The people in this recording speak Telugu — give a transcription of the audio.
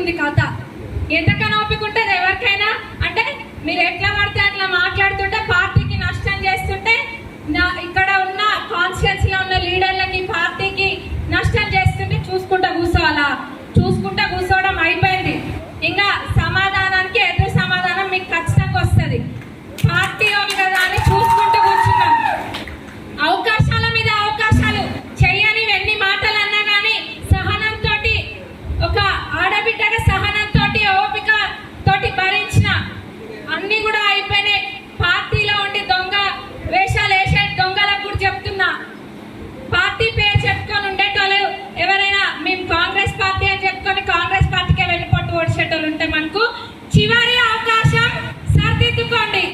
ఉంది కథ ఎంత ఎంతకనోపికుంటే ఎవరికైనా చివరి అవకాశం సర్దిద్దుకోండి.